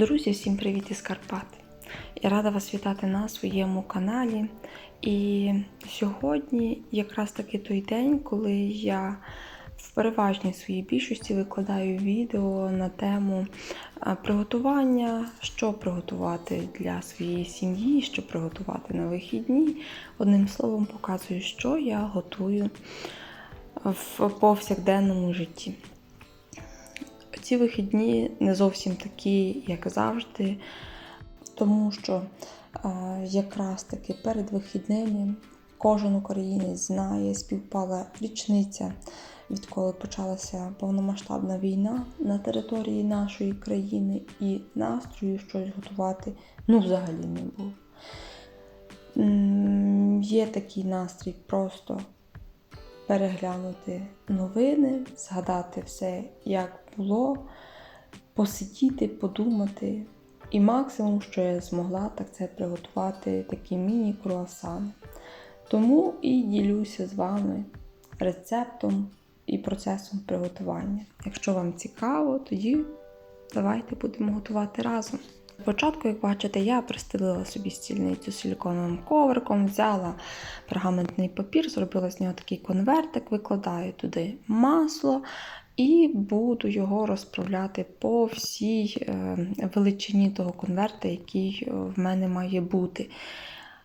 Друзі, всім привіт із Карпат! Я рада вас вітати на своєму каналі. І сьогодні якраз таки той день, коли я в переважній своїй більшості викладаю відео на тему приготування, що приготувати для своєї сім'ї, що приготувати на вихідні. Одним словом, показую, що я готую в повсякденному житті. Ці вихідні не зовсім такі, як завжди, тому що е, якраз таки перед вихідними кожен українець знає, співпала річниця, відколи почалася повномасштабна війна на території нашої країни, і настрою щось готувати ну взагалі не було. Є такий настрій просто переглянути новини, згадати все, як було, посидіти, подумати. І максимум, що я змогла, так це приготувати такі міні-круасани. Тому і ділюся з вами рецептом і процесом приготування. Якщо вам цікаво, тоді давайте будемо готувати разом. Спочатку, як бачите, я пристелила собі стільницю силіконовим ковриком, взяла пергаментний папір, зробила з нього такий конвертик, викладаю туди масло і буду його розправляти по всій е, величині того конверта, який е, в мене має бути.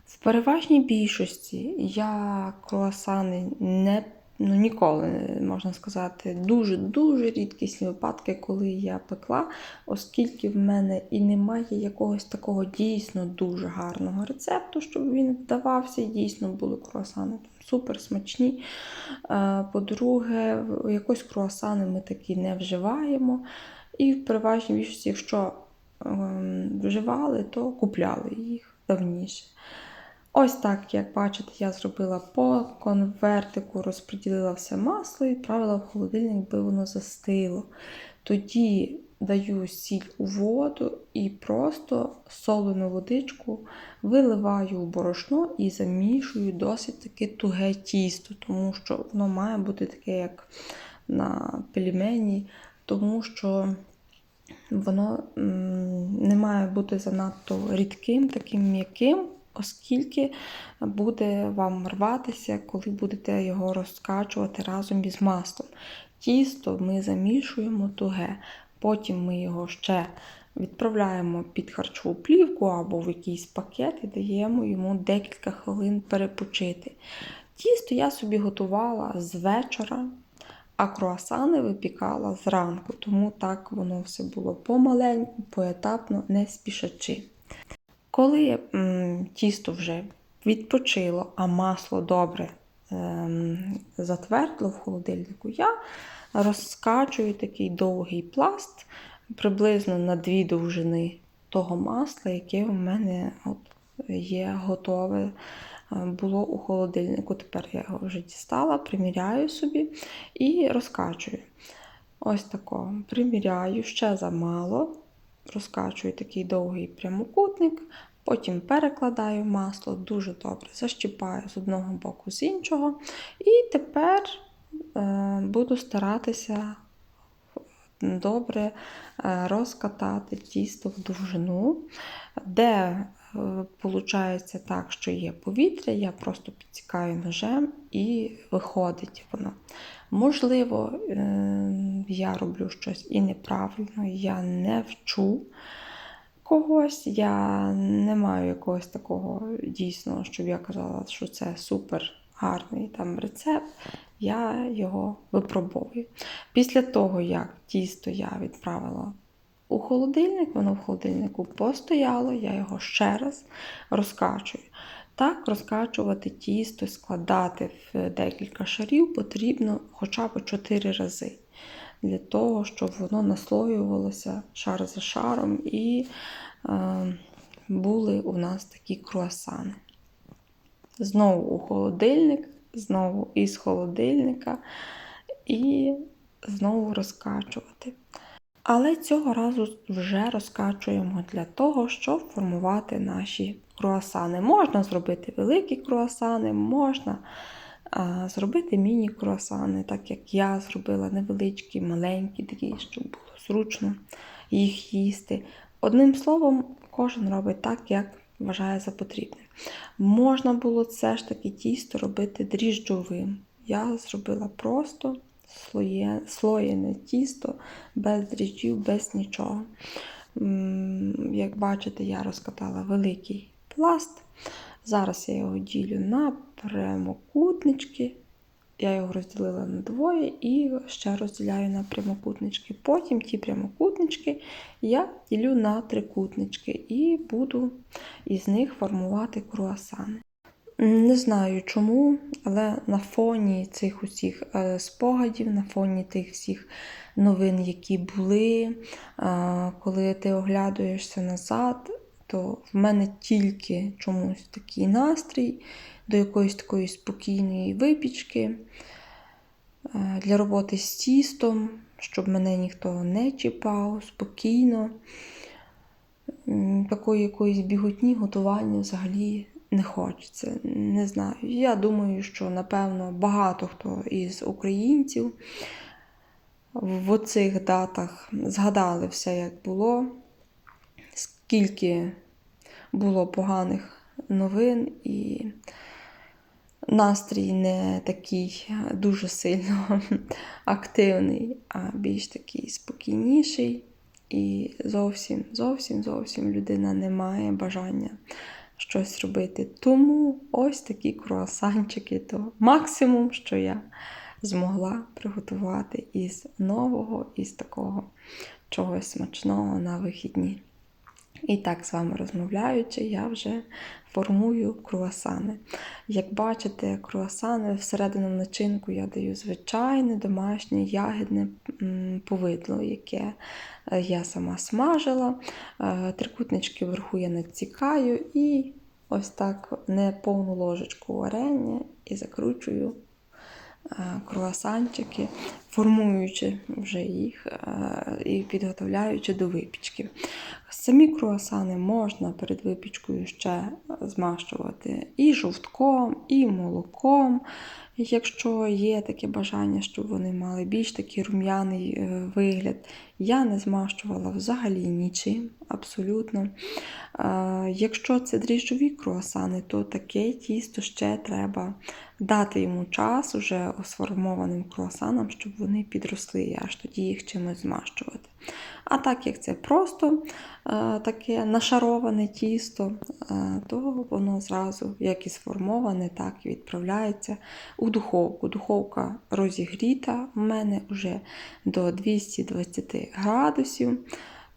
В переважній більшості я круасани не ну, ніколи, можна сказати, дуже-дуже рідкісні випадки, коли я пекла, оскільки в мене і немає якогось такого дійсно дуже гарного рецепту, щоб він вдавався, і дійсно були круасани супер смачні. Е, По-друге, якось круасани ми такі не вживаємо. І в переважній більшості, якщо ем, вживали, то купляли їх давніше. Ось так, як бачите, я зробила по конвертику, розподілила все масло і відправила в холодильник, би воно застило. Тоді даю сіль у воду і просто солену водичку виливаю у борошно і замішую досить таки туге тісто, тому що воно має бути таке, як на пельмені, тому що воно не має бути занадто рідким, таким м'яким оскільки буде вам рватися, коли будете його розкачувати разом із маслом. Тісто ми замішуємо туге, потім ми його ще відправляємо під харчову плівку або в якийсь пакет і даємо йому декілька хвилин перепочити. Тісто я собі готувала з вечора, а круасани випікала зранку, тому так воно все було помаленьку, поетапно, не спішачи. Коли тісто вже відпочило, а масло добре ем, затвердло в холодильнику, я розкачую такий довгий пласт приблизно на дві довжини того масла, яке у мене от є готове. е, Було у холодильнику. Тепер я його вже дістала, приміряю собі і розкачую. Ось тако. Приміряю ще замало розкачую такий довгий прямокутник, потім перекладаю масло, дуже добре защіпаю з одного боку, з іншого. І тепер е, буду старатися добре е, розкатати тісто в довжину, де Получається так, що є повітря, я просто підсікаю ножем і виходить воно. Можливо, е, я роблю щось і неправильно, я не вчу когось, я не маю якогось такого дійсного, щоб я казала, що це супер гарний там рецепт. Я його випробовую. Після того, як тісто я відправила у холодильник, воно в холодильнику постояло, я його ще раз розкачую. Так, розкачувати тісто, складати в декілька шарів потрібно хоча б 4 рази. Для того, щоб воно наслоювалося шар за шаром і е, були у нас такі круасани. Знову у холодильник, знову із холодильника і знову розкачувати. Але цього разу вже розкачуємо для того, щоб формувати наші круасани. Можна зробити великі круасани, можна а, зробити міні-круасани, так як я зробила невеличкі, маленькі, такі, щоб було зручно їх їсти. Одним словом, кожен робить так, як вважає за потрібне. Можна було все ж таки тісто робити дріжджовим. Я зробила просто слоє, слоєне тісто без дріжджів, без нічого. Як бачите, я розкатала великий пласт. Зараз я його ділю на прямокутнички. Я його розділила на двоє і ще розділяю на прямокутнички. Потім ті прямокутнички я ділю на трикутнички і буду із них формувати круасани. Не знаю чому, але на фоні цих усіх е, спогадів, на фоні тих всіх новин, які були, е, коли ти оглядуєшся назад, то в мене тільки чомусь такий настрій до якоїсь такої спокійної випічки е, для роботи з тістом, щоб мене ніхто не чіпав, спокійно. Такої якоїсь біготні готування взагалі не хочеться. Не знаю. Я думаю, що напевно багато хто із українців в оцих датах згадали все, як було, скільки було поганих новин, і настрій не такий дуже сильно активний, а більш такий спокійніший. І зовсім, зовсім, зовсім людина не має бажання щось робити. Тому ось такі круасанчики то максимум, що я змогла приготувати із нового, із такого чогось смачного на вихідні. І так, з вами розмовляючи, я вже формую круасани. Як бачите, круасани всередину начинку я даю звичайне домашнє ягідне повидло, яке е, я сама смажила. Е, Трикутнички вверху я надсікаю і ось так неповну ложечку варення і закручую е, круасанчики, формуючи вже їх і підготовляючи до випічки. Самі круасани можна перед випічкою ще змащувати і жовтком, і молоком. Якщо є таке бажання, щоб вони мали більш такий рум'яний е, вигляд, я не змащувала взагалі нічим, абсолютно. Е, Якщо це дріжджові круасани, то таке тісто ще треба дати йому час уже сформованим круасанам, щоб вони підросли, аж тоді їх чимось змащувати. А так як це просто е, таке нашароване тісто, е, то воно зразу, як і сформоване, так і відправляється у духовку. Духовка розігріта в мене вже до 220 градусів.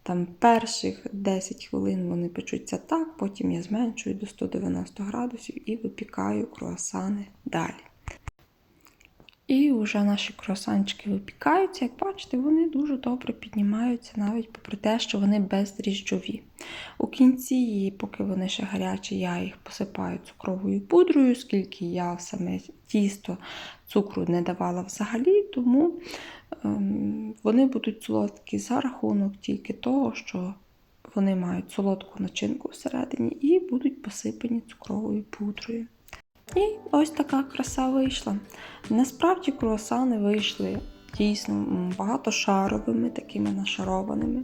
Там перших 10 хвилин вони печуться так, потім я зменшую до 190 градусів і випікаю круасани далі. І вже наші круасанчики випікаються. Як бачите, вони дуже добре піднімаються, навіть попри те, що вони бездріжджові. У кінці, поки вони ще гарячі, я їх посипаю цукровою пудрою, оскільки я саме тісто цукру не давала взагалі, тому ем, вони будуть солодкі за рахунок тільки того, що вони мають солодку начинку всередині і будуть посипані цукровою пудрою. І ось така краса вийшла. Насправді круасани вийшли дійсно багатошаровими, такими нашарованими.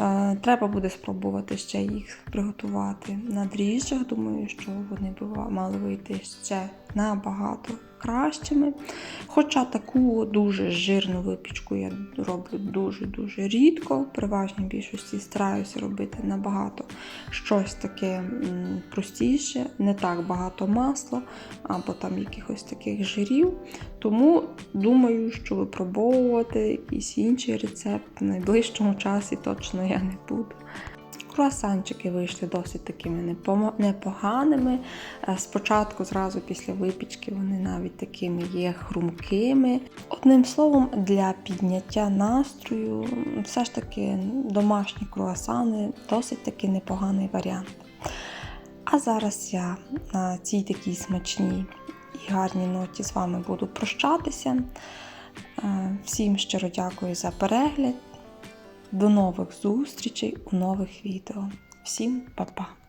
Е, Треба буде спробувати ще їх приготувати на дріжджах. Думаю, що вони б мали вийти ще набагато кращими. Хоча таку дуже жирну випічку я роблю дуже-дуже рідко. В переважній більшості стараюся робити набагато щось таке простіше, не так багато масла або там якихось таких жирів. Тому думаю, що випробовувати якийсь інший рецепт в найближчому часі точно я не буду. Круасанчики вийшли досить такими непоганими. Е, Спочатку, зразу після випічки, вони навіть такими є хрумкими. Одним словом, для підняття настрою, все ж таки домашні круасани досить таки непоганий варіант. А зараз я на цій такій смачній і гарній ноті з вами буду прощатися. Е, Всім щиро дякую за перегляд. До нових зустрічей у нових відео. Всім па-па!